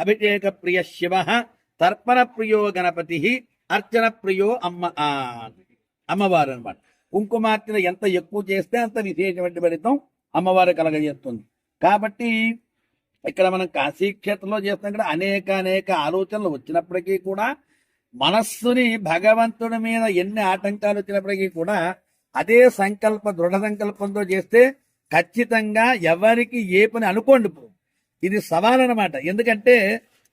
అభిషేక ప్రియ శివ తర్పణ ప్రియో గణపతి అర్చన ప్రియో అమ్మ అమ్మవారు అనమాట కుంకుమార్చన ఎంత ఎక్కువ చేస్తే అంత విశేషమైన ఫలితం అమ్మవారు కలగజేస్తుంది. కాబట్టి ఇక్కడ మనం కాశీ క్షేత్రంలో చేస్తాం కదా అనేక అనేక ఆలోచనలు వచ్చినప్పటికీ కూడా మనస్సుని భగవంతుడి మీద ఎన్ని ఆటంకాలు వచ్చినప్పటికీ కూడా అదే సంకల్ప దృఢ సంకల్పంతో చేస్తే ఖచ్చితంగా ఎవరికి ఏ పని అనుకోండి ఇది సవాల్ అనమాట ఎందుకంటే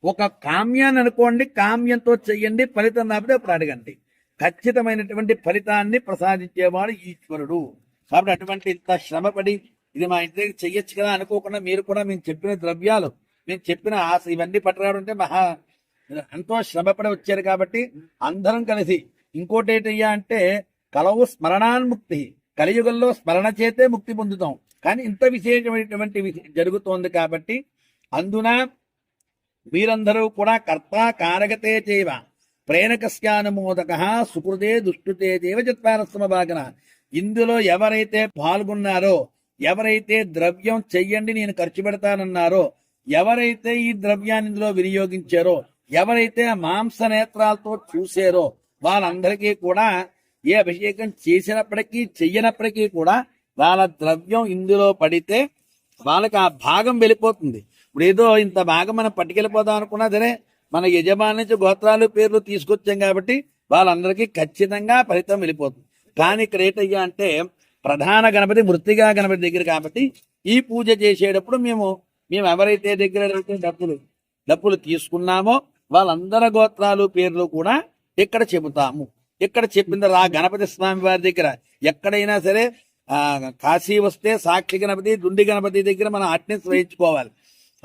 ఒక కామ్యాన్ని అనుకోండి కామ్యంతో చెయ్యండి ఫలితం రాకపోతే అప్పుడు అడగండి. ఖచ్చితమైనటువంటి ఫలితాన్ని ప్రసాదించేవాడు ఈశ్వరుడు. కాబట్టి అటువంటి ఇంత శ్రమపడి ఇది మా ఇంటి దగ్గర చెయ్యొచ్చు కదా అనుకోకుండా మీరు కూడా మేము చెప్పిన ద్రవ్యాలు మేము చెప్పిన ఆశ ఇవన్నీ పట్టరావడం మహా ఎంతో శ్రమపడి వచ్చారు కాబట్టి అందరం కలిసి. ఇంకోటి ఏంటయ్యా అంటే కలవు స్మరణాన్ముక్తి. కలియుగంలో స్మరణ చేతే ముక్తి పొందుతాం. కానీ ఇంత విశేషమైనటువంటి జరుగుతోంది కాబట్టి అందున మీరందరూ కూడా కర్త కారగతే చేవ ప్రేరకస్యానుమోదక సుకృతే దుష్టుతే దేవ చత్వారస్తమ భాగన ఇందులో ఎవరైతే పాల్గొన్నారో ఎవరైతే ద్రవ్యం చెయ్యండి నేను ఖర్చు పెడతానన్నారో ఎవరైతే ఈ ద్రవ్యాన్ని ఇందులో వినియోగించారో ఎవరైతే మాంస నేత్రాలతో చూసారో వాళ్ళందరికీ కూడా ఏ అభిషేకం చేసినప్పటికీ చెయ్యనప్పటికీ కూడా వాళ్ళ ద్రవ్యం ఇందులో పడితే వాళ్ళకి ఆ భాగం వెళ్ళిపోతుంది. ఇప్పుడు ఏదో ఇంత బాగా మనం పట్టుకెళ్ళిపోదాం అనుకున్నా సరే మన యజమాని నుంచి గోత్రాలు పేర్లు తీసుకొచ్చాం కాబట్టి వాళ్ళందరికీ ఖచ్చితంగా ఫలితం వెళ్ళిపోతుంది. కానీ ఇక్కడ ఏంటయ్యా అంటే ప్రధాన గణపతి మృతిగా గణపతి దగ్గర కాబట్టి ఈ పూజ చేసేటప్పుడు మేము మేము ఎవరైతే దగ్గర అయితే డబ్బులు డబ్బులు తీసుకున్నామో వాళ్ళందరి గోత్రాలు పేర్లు కూడా ఇక్కడ చెబుతాము. ఇక్కడ చెప్పింది రా గణపతి స్వామి వారి దగ్గర. ఎక్కడైనా సరే కాశీ వస్తే సాక్షి గణపతి దుండి గణపతి దగ్గర మనం అటెండెన్స్ వేయించుకోవాలి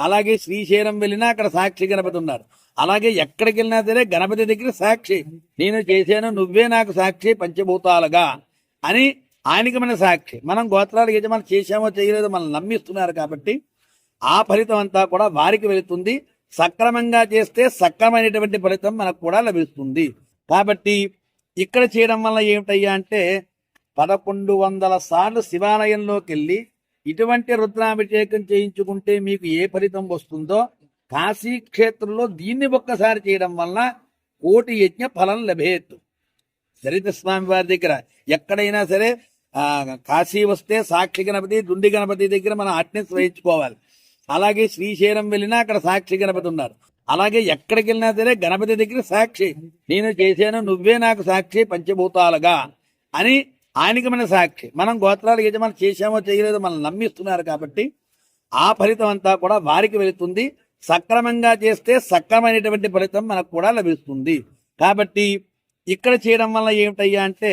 అలాగే శ్రీశైలం వెళ్ళినా అక్కడ సాక్షి గణపతి ఉన్నారు. అలాగే ఎక్కడికి వెళ్ళినా సరే గణపతి దగ్గర సాక్షి. నేను చేశాను నువ్వే నాకు సాక్షి పంచభూతాలుగా అని ఆయనకి మన సాక్షి. మనం గోత్రాలు యజమాని చేశామో చేయలేదో మనం నమ్మిస్తున్నారు కాబట్టి ఆ ఫలితం అంతా కూడా వారికి వెళుతుంది. సక్రమంగా చేస్తే సక్రమైనటువంటి ఫలితం మనకు కూడా లభిస్తుంది. కాబట్టి ఇక్కడ చేయడం వల్ల ఏమిటయ్యా అంటే పదకొండు వందల సార్లు శివాలయంలోకి వెళ్ళి ఇటువంటి రుద్రాభిషేకం చేయించుకుంటే మీకు ఏ ఫలితం వస్తుందో కాశీ క్షేత్రంలో దీన్ని ఒక్కసారి చేయడం వల్ల కోటి యజ్ఞ ఫలం లభేత్తు సరిత స్వామి వారి దగ్గర ఎక్కడైనా సరే కాశీ వస్తే సాక్షి గణపతి దుండి గణపతి దగ్గర మనం అటెండెన్స్ వేయించుకోవాలి అలాగే శ్రీశైలం వెళ్ళినా అక్కడ సాక్షి గణపతి ఉన్నారు. అలాగే ఎక్కడికి వెళ్ళినా సరే గణపతి దగ్గర సాక్షి. నేను చేశాను నువ్వే నాకు సాక్షి పంచభూతాలుగా అని ఆయనకి మన సాక్షి. మనం గోత్రాలు యజమాని చేశామో చేయలేదో మనం నమ్మిస్తున్నారు కాబట్టి ఆ ఫలితం అంతా కూడా వారికి వెళుతుంది. సక్రమంగా చేస్తే సక్రమైనటువంటి ఫలితం మనకు కూడా లభిస్తుంది. కాబట్టి ఇక్కడ చేయడం వల్ల ఏమిటయ్యా అంటే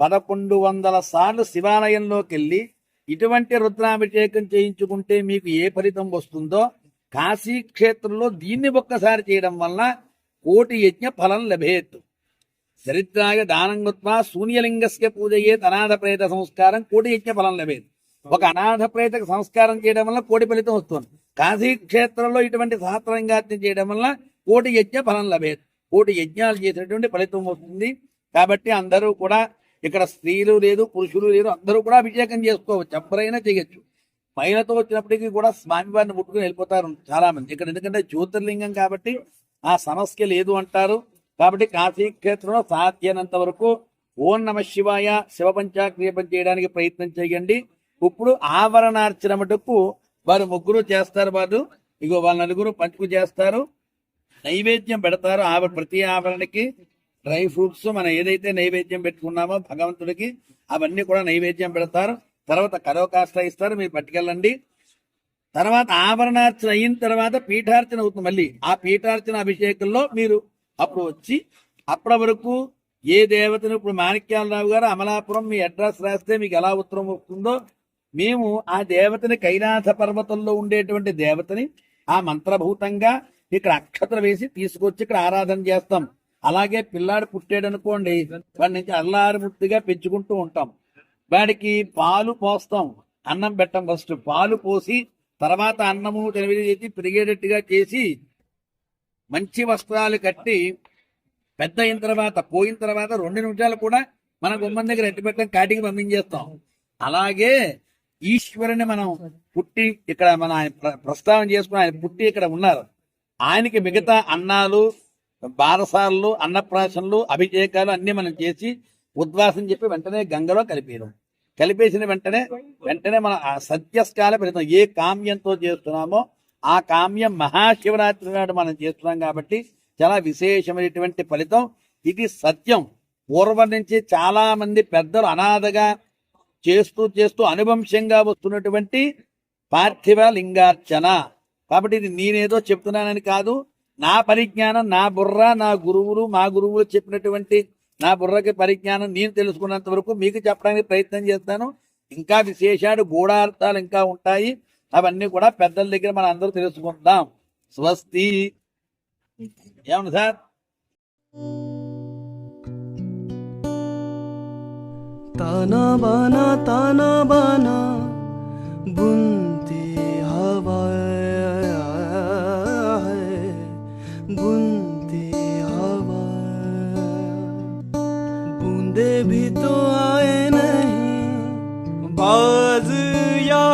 పదకొండు వందల సార్లు శివాలయంలోకి వెళ్ళి ఇటువంటి రుద్రాభిషేకం చేయించుకుంటే మీకు ఏ ఫలితం వస్తుందో కాశీ క్షేత్రంలో దీన్ని ఒక్కసారి చేయడం వల్ల కోటి యజ్ఞ ఫలం లభేత్తు చరిత్రాయ దానం కృత్వా శూన్యలింగస్య పూజయే అనాథ ప్రేత సంస్కారం కోటి యజ్ఞ ఫలం లభేది. ఒక అనాథ ప్రేతకు సంస్కారం చేయడం వల్ల కోటి ఫలితం వస్తుంది. కాశీ క్షేత్రంలో ఇటువంటి సహస్రంగాత్యం చేయడం వల్ల కోటి యజ్ఞ ఫలం లభేది. కోటి యజ్ఞాలు చేసినటువంటి ఫలితం వస్తుంది. కాబట్టి అందరూ కూడా ఇక్కడ స్త్రీలు లేదు పురుషులు లేదు అందరూ కూడా అభిషేకం చేసుకోవచ్చు. ఎవరైనా చేయొచ్చు. మహిళతో వచ్చినప్పటికీ కూడా స్వామివారిని ముట్టుకుని వెళ్ళిపోతారు చాలా మంది ఇక్కడ ఎందుకంటే జ్యోతిర్లింగం కాబట్టి ఆ సమస్య లేదు అంటారు. కాబట్టి కాశీ క్షేత్రంలో సాధ్యనంత వరకు ఓం నమ శివాయ శివ పంచాక్రియపం చేయడానికి ప్రయత్నం చేయండి. ఇప్పుడు ఆవరణార్చన మటుకు వారు ముగ్గురు చేస్తారు వారు. ఇగో వాళ్ళ నలుగురు పంచుకు చేస్తారు. నైవేద్యం పెడతారు ఆవ ప్రతి ఆవరణకి. డ్రై ఫ్రూట్స్ మనం ఏదైతే నైవేద్యం పెట్టుకున్నామో భగవంతుడికి అవన్నీ కూడా నైవేద్యం పెడతారు. తర్వాత కరోకాష్ట ఇస్తారు మీరు పట్టుకెళ్ళండి. తర్వాత ఆభరణార్చన అయిన తర్వాత పీఠార్చన అవుతుంది మళ్ళీ. ఆ పీఠార్చన అభిషేకంలో మీరు అప్పుడు వచ్చి అప్పటి వరకు ఏ దేవతను ఇప్పుడు మాణిక్యాలరావు గారు అమలాపురం మీ అడ్రస్ రాస్తే మీకు ఎలా ఉత్తరం వస్తుందో మేము ఆ దేవతని కైలాస పర్వతంలో ఉండేటువంటి దేవతని ఆ మంత్రభూతంగా ఇక్కడ అక్షతలు వేసి తీసుకొచ్చి ఇక్కడ ఆరాధన చేస్తాం. అలాగే పిల్లాడు పుట్టాడు అనుకోండి వాడి నుంచి అల్లారు ముట్టుగా పెంచుకుంటూ ఉంటాం. వాడికి పాలు పోస్తాం. అన్నం పెట్టం ఫస్ట్ పాలు పోసి తర్వాత అన్నము తెలివి చేసి పెరిగేటట్టుగా చేసి మంచి వస్త్రాలు కట్టి పెద్ద అయిన తర్వాత పోయిన తర్వాత రెండు నిమిషాలు కూడా మన గుమ్మం దగ్గర ఎట్టి పెట్టడం కాటికి పంపించేస్తాం. అలాగే ఈశ్వరుని మనం పుట్టి ఇక్కడ మన ఆయన ప్ర- ప్రస్తావన చేసుకుని ఆయన పుట్టి ఇక్కడ ఉన్నారు. ఆయనకి మిగతా అన్నాలు బారసాలు అన్నప్రాసనలు అభిషేకాలు అన్ని మనం చేసి ఉద్వాసం చెప్పి వెంటనే గంగలో కలిపేయడం. కలిపేసిన వెంటనే వెంటనే మన సత్యస్కాల ఫలితం ఏ కామ్యంతో చేస్తున్నామో ఆ కామ్యం మహాశివరాత్రి నాడు మనం చేస్తున్నాం కాబట్టి చాలా విశేషమైనటువంటి ఫలితం. ఇది సత్యం. పూర్వం నుంచి చాలా మంది పెద్దలు అనాథగా చేస్తూ చేస్తూ అనువంశంగా వస్తున్నటువంటి పార్థివ లింగార్చన. కాబట్టి ఇది నేనేదో చెప్తున్నానని కాదు. నా పరిజ్ఞానం నా బుర్ర నా గురువులు మా గురువులు చెప్పినటువంటి నా బుర్రకి పరిజ్ఞానం నేను తెలుసుకున్నంత వరకు మీకు చెప్పడానికి ప్రయత్నం చేస్తాను. ఇంకా విశేషాలు గూఢార్థాలు ఇంకా ఉంటాయి. अवी दिन अंदर स्वस्ति सर ताना बाना ताना बाना बुंती हवा है हवा बूंदे भी तो आए नहीं बाज या